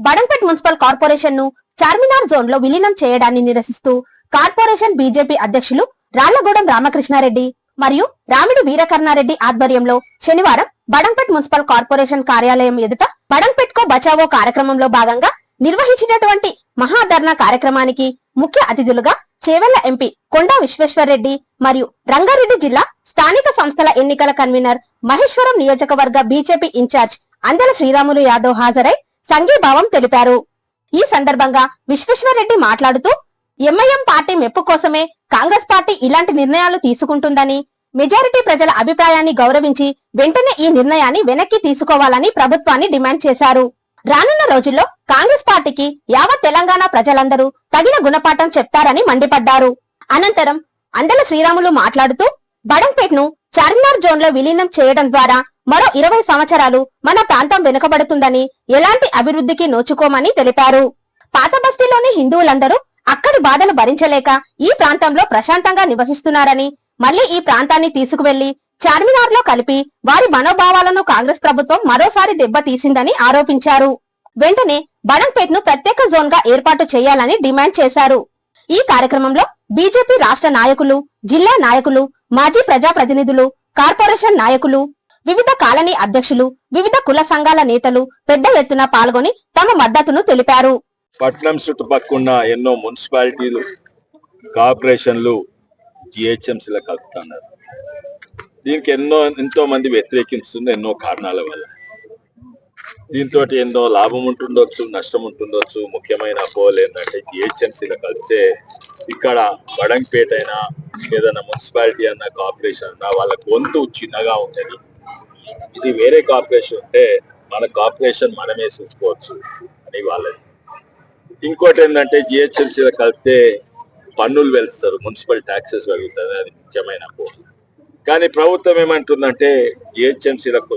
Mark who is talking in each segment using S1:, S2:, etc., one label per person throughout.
S1: Badangpet municipal కార్పొరేషన్ను Charminar జోన్లో విలీనం చేయడాన్ని నిరసిస్తూ కార్పొరేషన్ బీజేపీ అధ్యక్షులు రాళ్ళగూడెం రామకృష్ణారెడ్డి మరియు రాముడు వీరకర్ణారెడ్డి ఆధ్వర్యంలో శనివారం బడంపేట్ మున్సిపల్ కార్పొరేషన్ కార్యాలయం ఎదుట బడంపేట్ కో బచావో కార్యక్రమంలో భాగంగా నిర్వహించినటువంటి మహాధర్నా కార్యక్రమానికి ముఖ్య అతిథులుగా చేవెళ్ళ ఎంపీ కొండా విశ్వేశ్వరరెడ్డి మరియు రంగారెడ్డి జిల్లా స్థానిక సంస్థల ఎన్నికల కన్వీనర్ మహేశ్వరం నియోజకవర్గ BJP in charge Andala Sriramulu Yadav హాజరై సంఘీభావం తెలిపారు. ఈ సందర్భంగా విశ్వేశ్వరరెడ్డి మాట్లాడుతూ ఎంఐఎం పార్టీ మెప్పు కోసమే కాంగ్రెస్ పార్టీ ఇలాంటి నిర్ణయాలు తీసుకుంటుందని మెజారిటీ ప్రజల అభిప్రాయాన్ని గౌరవించి వెంటనే ఈ నిర్ణయాన్ని వెనక్కి తీసుకోవాలని ప్రభుత్వాన్ని డిమాండ్ చేశారు. రానున్న రోజుల్లో కాంగ్రెస్ పార్టీకి యావత్ తెలంగాణ ప్రజలందరూ తగిన గుణపాఠం చెప్తారని మండిపడ్డారు. అనంతరం అందల శ్రీరాములు మాట్లాడుతూ బడంపేట్ను చార్మినార్ జోన్లో విలీనం చేయడం ద్వారా మరో ఇరవై సంవత్సరాలు మన ప్రాంతం వెనుకబడుతుందని ఎలాంటి అభివృద్ధికి నోచుకోమని తెలిపారు. పాత బస్తీలోని హిందువులందరూ అక్కడి బాధలు భరించలేక ఈ ప్రాంతంలో ప్రశాంతంగా నివసిస్తున్నారని మళ్ళీ ఈ ప్రాంతాన్ని తీసుకువెళ్ళి చార్మినార్లో కలిపి వారి మనోభావాలను కాంగ్రెస్ ప్రభుత్వం మరోసారి దెబ్బతీసిందని ఆరోపించారు. వెంటనే బడంపేట్ను ప్రత్యేక జోన్గా ఏర్పాటు చేయాలని డిమాండ్ చేశారు. ఈ కార్యక్రమంలో బీజేపీ రాష్ట్ర నాయకులు జిల్లా నాయకులు మాజీ ప్రజాప్రతినిధులు కార్పొరేషన్ నాయకులు వివిధ కాలనీ అధ్యక్షులు వివిధ కుల సంఘాల నేతలు పెద్ద ఎత్తున పాల్గొని తమ మద్దతును తెలిపారు.
S2: పట్నం చుట్టుపక్కల ఎన్నో మున్సిపాలిటీలు కార్పొరేషన్లు జిహెచ్ఎంసీలో కలుపుతున్నారు. దీనికి ఎన్నో ఎంతో మంది వ్యతిరేకిస్తుంది ఎన్నో కారణాల వల్ల. దీంతో ఎన్నో లాభం ఉంటుండొచ్చు నష్టం ఉంటుండొచ్చు. ముఖ్యమైన అపోహలు ఏంటంటే జిహెచ్ఎంసీలో కలిపితే ఇక్కడ బడంపేట అయినా ఏదైనా మున్సిపాలిటీ అన్న కార్పొరేషన్ అన్నా వాళ్ళ గొంతు చిన్నగా ఉంటుంది ఇది వేరే కార్పొరేషన్ ఉంటే మన కార్పొరేషన్ మనమే చూసుకోవచ్చు అని వాళ్ళది. ఇంకోటి ఏంటంటే జిహెచ్ఎంసీలో కలిపితే పన్నులు వెలుస్తారు మున్సిపల్ ట్యాక్సెస్ పెరుగుతుంది అది ముఖ్యమైన అపోహ కానీ ప్రభుత్వం ఏమంటుందంటే జిహెచ్ఎంసీలకు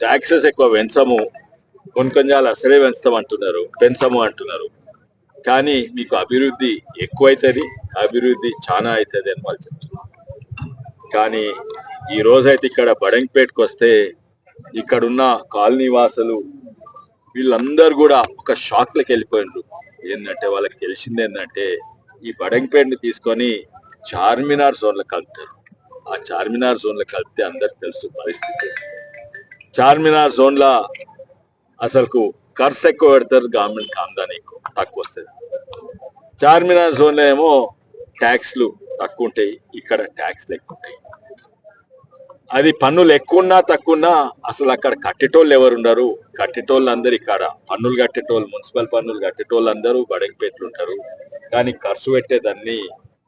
S2: ట్యాక్సెస్ ఎక్కువ పెంచము కొన్ని కొంచెం అసలే పెంచుతాం అంటున్నారు పెంచము అంటున్నారు. కానీ మీకు అభివృద్ధి ఎక్కువైతుంది అభివృద్ధి చాలా అవుతుంది అని వాళ్ళు చెప్తున్నారు. కానీ ఈ రోజైతే ఇక్కడ బడంపేటకు వస్తే ఇక్కడున్న కాలనీ వాసులు వీళ్ళందరూ కూడా ఒక షాక్లకు వెళ్ళిపోయినారు వెళ్ళిపోయిండ్రు. ఏంటంటే వాళ్ళకి తెలిసింది ఏంటంటే ఈ బడంపేటని తీసుకొని చార్మినార్ జోన్లో కలుపుతారు. ఆ చార్మినార్ జోన్లో కలిపితే అందరికి తెలుసు పరిస్థితి. చార్మినార్ జోన్లో అసలుకు ఖర్చు ఎక్కువ పెడతారు గవర్నమెంట్ ఆమ్దాని ఎక్కువ తక్కువ వస్తుంది. చార్మినార్ జోన్లో ఏమో ట్యాక్స్లు తక్కువ ఉంటాయి ఇక్కడ ట్యాక్స్లు ఎక్కువ ఉంటాయి అది పన్నులు ఎక్కువన్నా తక్కువన్నా అసలు అక్కడ కట్టేటోళ్ళు ఎవరు ఉండరు కట్టేటోళ్ళు అందరు ఇక్కడ. పన్నులు కట్టేటోళ్ళు మున్సిపల్ పన్నులు కట్టేటోళ్ళు అందరూ బడంపేట్లు ఉంటారు కానీ ఖర్చు పెట్టేదాన్ని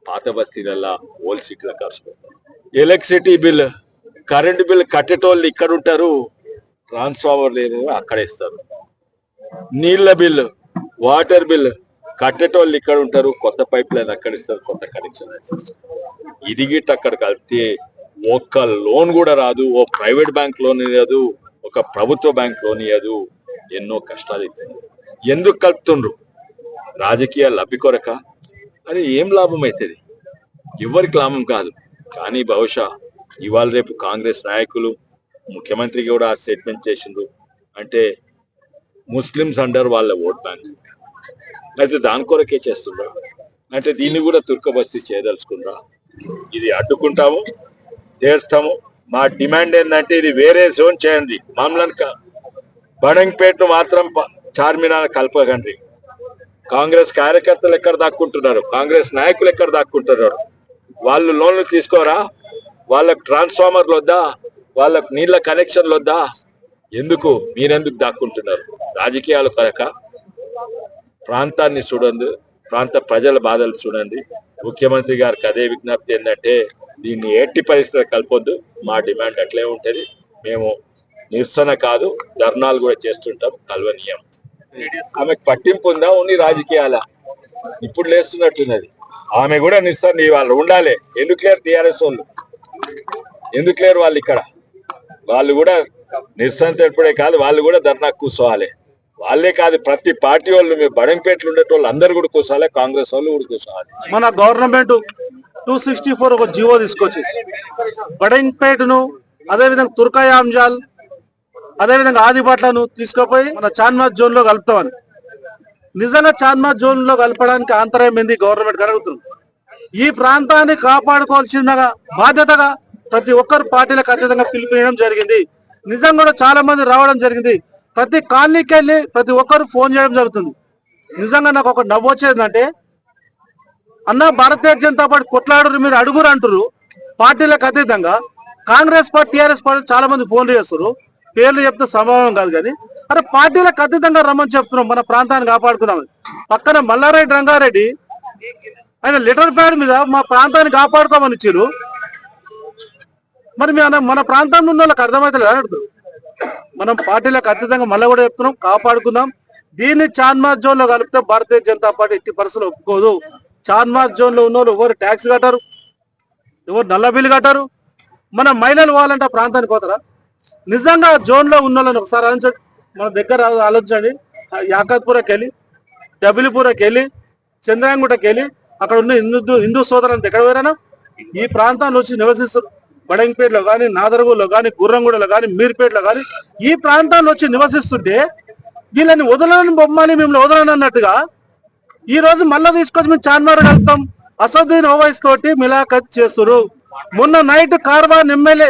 S2: పాత బస్తీలల్లా ఓల్డ్ సీట్ల ఖర్చు పెడతారు ఎలక్ట్రిసిటీ బిల్ కరెంట్ బిల్ కట్టేటోళ్ళు ఇక్కడ ఉంటారు ట్రాన్స్ఫార్మర్ లేదు అక్కడ ఇస్తారు. నీళ్ళ బిల్ వాటర్ బిల్ కట్టేటోళ్ళు ఇక్కడ ఉంటారు కొత్త పైప్ లైన్ అక్కడ ఇస్తారు కొత్త కనెక్షన్ ఇది గిట్ట అక్కడ కలిపితే ఒక్క లోన్ కూడా రాదు ఓ ప్రైవేట్ బ్యాంక్ లోన్ ఇవ్వదు ఒక ప్రభుత్వ బ్యాంక్ లోన్ ఇవ్వదు ఎన్నో కష్టాలు ఇచ్చింది. ఎందుకు కలుపుతుండ్రు? రాజకీయ లబ్ధి కొరక? అది ఏం లాభం అవుతుంది ఎవరికి లాభం కాదు. కానీ బహుశా ఇవాళ రేపు కాంగ్రెస్ నాయకులు ముఖ్యమంత్రి కూడా స్టేట్మెంట్ చేసిండ్రు. అంటే ముస్లిమ్స్ అండర్ వాళ్ళ ఓట్ బ్యాంక్. అయితే దాని కొరకే చేస్తుండ్రా. అంటే దీన్ని కూడా తుర్కబస్తి చేయదలుచుకుండ్రా. ఇది అడ్డుకుంటాము చేస్తాము మా డిమాండ్ ఏంటంటే ఇది వేరే జోన్ చేయండి. మామూలు బడంగ్పేట మాత్రం చార్మినార్ కలపకండి. కాంగ్రెస్ కార్యకర్తలు ఎక్కడ దాక్కుంటున్నారు? కాంగ్రెస్ నాయకులు ఎక్కడ దాక్కుంటున్నారు? వాళ్ళు లోన్లు తీసుకోరా? వాళ్ళకు ట్రాన్స్ఫార్మర్లు వద్దా? వాళ్ళకు నీళ్ళ కనెక్షన్లు వద్దా? ఎందుకు? మీరెందుకు దాక్కుంటున్నారు? రాజకీయాలు కొరక? ప్రాంతాన్ని చూడండి ప్రాంత ప్రజల బాధలు చూడండి. ముఖ్యమంత్రి గారికి అదే విజ్ఞప్తి ఏంటంటే దీన్ని ఎట్టి పరిస్థితులు కలపొద్దు మా డిమాండ్ అట్లే ఉంటుంది. మేము నిరసన కాదు ధర్నాలు కూడా చేస్తుంటాం కల్వనీయం. ఆమెకు పట్టింపు ఉందా? ఉన్ని రాజకీయాల. ఇప్పుడు లేస్తున్నట్టున్నది. ఆమె కూడా నిరసన వాళ్ళు ఉండాలి. ఎందుకు లేరు టీఆర్ఎస్ వాళ్ళు? ఎందుకు లేరు వాళ్ళు ఇక్కడ? వాళ్ళు కూడా నిరసన తెలిపడే కాదు వాళ్ళు కూడా ధర్నా కూర్చోవాలి వాళ్ళే కాదు ప్రతి పార్టీ వాళ్ళు మేము బడంపేటలు ఉండేటోళ్ళు అందరు కూడా కూర్చోవాలి కాంగ్రెస్ వాళ్ళు కూడా కూర్చోాలి
S3: మన గవర్నమెంట్ టూ సిక్స్టీ ఫోర్ ఒక జీవో తీసుకొచ్చి బడంపేటను అదేవిధంగా తుర్కాయ అంజాల్ అదేవిధంగా ఆదిబాట్లను తీసుకుపోయి మన చాన్మార్ జోన్లో కలుపుతామని. నిజంగా చార్మార్ జోన్లో కలపడానికి ఆంతరాయం ఏంది గవర్నమెంట్ కలుగుతుంది. ఈ ప్రాంతాన్ని కాపాడుకోవాల్సిందిగా బాధ్యతగా ప్రతి ఒక్కరు పార్టీలకు ఖచ్చితంగా పిలుపునియడం జరిగింది. నిజంగా కూడా చాలా మంది రావడం జరిగింది. ప్రతి కాలనీకి వెళ్ళి ప్రతి ఒక్కరు ఫోన్ చేయడం జరుగుతుంది. నిజంగా నాకు ఒక నవ్వు వచ్చేదంటే అన్న భారతీయ జనతా పార్టీ కొట్లాడరు మీరు అడుగురు అంటారు పార్టీలకు అతీతంగా కాంగ్రెస్ పార్టీ టీఆర్ఎస్ పార్టీ చాలా మంది ఫోన్లు చేస్తారు పేర్లు చెప్తే సంభవం కాదు కానీ అరే పార్టీలకు అతీతంగా రమ్మని చెప్తున్నాం మన ప్రాంతాన్ని కాపాడుకున్నాం పక్కన మల్లారెడ్డి రంగారెడ్డి ఆయన లిటర్ ప్యాడ్ మీద మా ప్రాంతాన్ని కాపాడుకోమని ఇచ్చారు మరి మన మన ప్రాంతంలో ఉన్న వాళ్ళకి అర్థమైతే అడుగుతారు మనం పార్టీలకు అతీతంగా మళ్ళీ కూడా చెప్తున్నాం కాపాడుకుందాం. దీన్ని చాన్మార్ జోన్లో కలిపితే భారతీయ జనతా పార్టీ ఎట్టి పరిస్థితులు ఒప్పుకోదు. చాన్మార్ జోన్లో ఉన్న ఎవరు ట్యాక్స్ కట్టారు ఎవరు నల్ల బిల్లు కట్టారు. మన మహిళలు పోవాలంటే ఆ ప్రాంతానికి పోతారా? నిజంగా జోన్లో ఉన్న వాళ్ళని ఒకసారి ఆలోచించండి మన దగ్గర ఆలోచించండి. యాకత్పురకి వెళ్ళి డబిలిపురకి వెళ్ళి చంద్రాంగుటకి వెళ్ళి అక్కడ ఉన్న హిందూ హిందూ సోదరులంతా ఎక్కడ పోయినా ఈ ప్రాంతాన్ని వచ్చి నివసిస్తారు బడంగిపేటలో కానీ నాదరగూలో కానీ గుర్రంగూడలో కానీ మీర్పేటలో కానీ ఈ ప్రాంతాల్లో వచ్చి నివసిస్తుంటే వీళ్ళని వదలని బొమ్మని మిమ్మల్ని వదలని అన్నట్టుగా ఈ రోజు మళ్ళా తీసుకొచ్చి మేము చార్మార్ వెళ్తాం అసదుద్దీన్ ఓవైస్ తోటి మిలాఖత్ చేస్తున్నారు మొన్న night Karwan MLA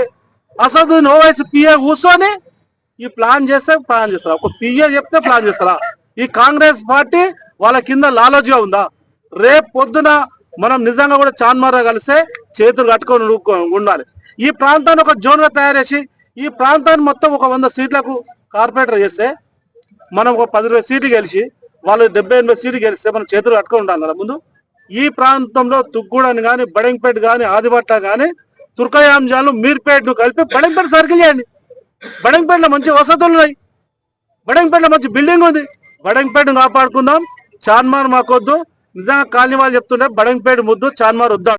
S3: Asaduddin Owaisi PA కూర్చొని ఈ ప్లాన్ చేస్తే ప్లాన్ చేస్తారా? ఒక పిఏ చెప్తే ప్లాన్ చేస్తారా? ఈ కాంగ్రెస్ పార్టీ వాళ్ళ కింద లాలజీగా ఉందా? రేపు పొద్దున మనం నిజంగా కూడా చాన్మారా కలిసే చేతులు కట్టుకొని ఉండాలి. ఈ ప్రాంతాన్ని ఒక జోన్గా తయారు చేసి ఈ ప్రాంతాన్ని మొత్తం ఒక వంద సీట్లకు కార్పొరేటర్ చేస్తే మనం ఒక పది ఇరవై సీట్లు గెలిచి వాళ్ళు డెబ్బై ఎనభై సీట్లు గెలిస్తే మనం చేతులు కట్టుకుని ఉండాలి కదా ముందు. ఈ ప్రాంతంలో తుగ్గూడని కానీ బడంపేట కానీ ఆదిబట్ట కానీ తుర్కయాంజాలు మీర్పేటను కలిపి బడంపేట సర్కిల్ చేయండి. బడంగపేటలో మంచి వసతులు ఉన్నాయి. బడంపేటలో మంచి బిల్డింగ్ ఉంది. బడంగపేటను కాపాడుకుందాం. చార్మార్ మాకొద్దు. నిజంగా కాలనీ వాళ్ళు చెప్తుంటే బడంపేట ముద్దు చార్మార్ వద్దాం